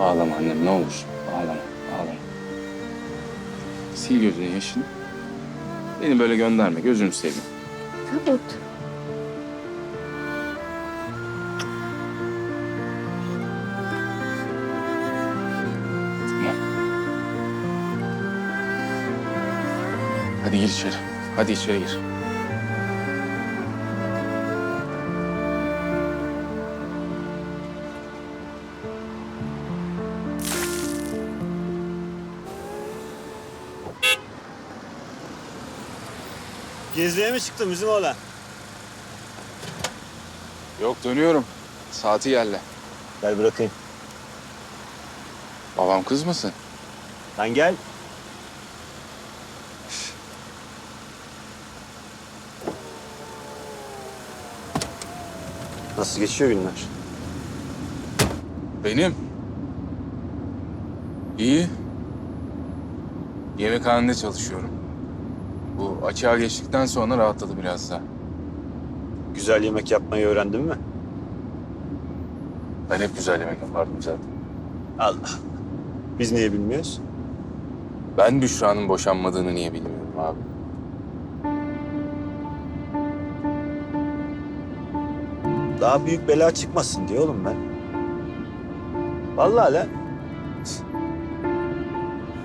Ağlama annem ne olur. Ağlama, ağlama. Sil gözünün yaşını. Beni böyle gönderme, gözünü seveyim. Tamam. Hadi gir içeri. Hadi içeri gir. Gezliğe mi çıktın bizim oğlan? Yok dönüyorum. Saati geldi. Gel bırakayım. Babam kızmasın. Lan gel. Nasıl geçiyor günler? Benim. İyi. Yemekhanede çalışıyorum. Bu açığa geçtikten sonra rahatladı biraz da. Güzel yemek yapmayı öğrendin mi? Ben hep güzel yemek yapardım zaten. Allah. Biz niye bilmiyoruz? Ben Büşra'nın boşanmadığını niye bilmiyorum abi. Daha büyük bela çıkmasın diye oğlum ben. Vallahi lan.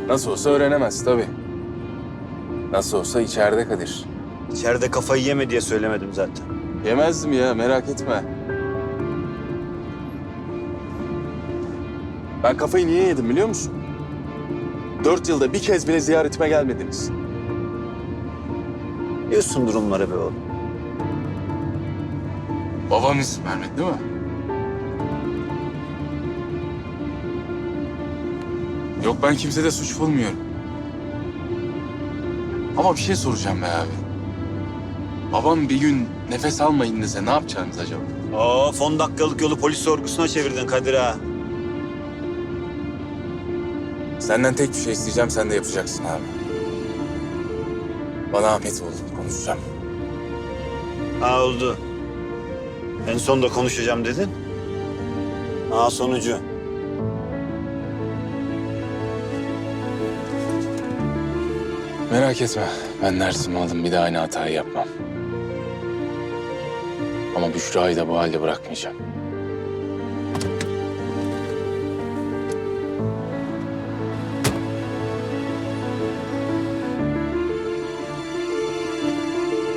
Nasıl olsa öğrenemez tabii. Nasıl olsa içeride Kadir. İçeride kafayı yeme diye söylemedim zaten. Yemezdim ya merak etme. Ben kafayı niye yedim biliyor musun? Dört yılda bir kez bile ziyaretime gelmediniz. Diyorsun durumlara be oğlum. Babam izin vermedi değil mi? Yok ben kimsede suç bulmuyorum. Ama bir şey soracağım be abi. Babam bir gün nefes almayın dese ne yapacaksınız acaba? Of 10 dakikalık yolu polis sorgusuna çevirdin Kadir ha. Senden tek bir şey isteyeceğim sen de yapacaksın abi. Bana Ahmet ol konuşacağım. Ha oldu. En son da konuşacağım dedin. Ha sonucu. Merak etme. Ben dersimi aldım. Bir daha aynı hatayı yapmam. Ama Büşra'yı da bu halde bırakmayacağım.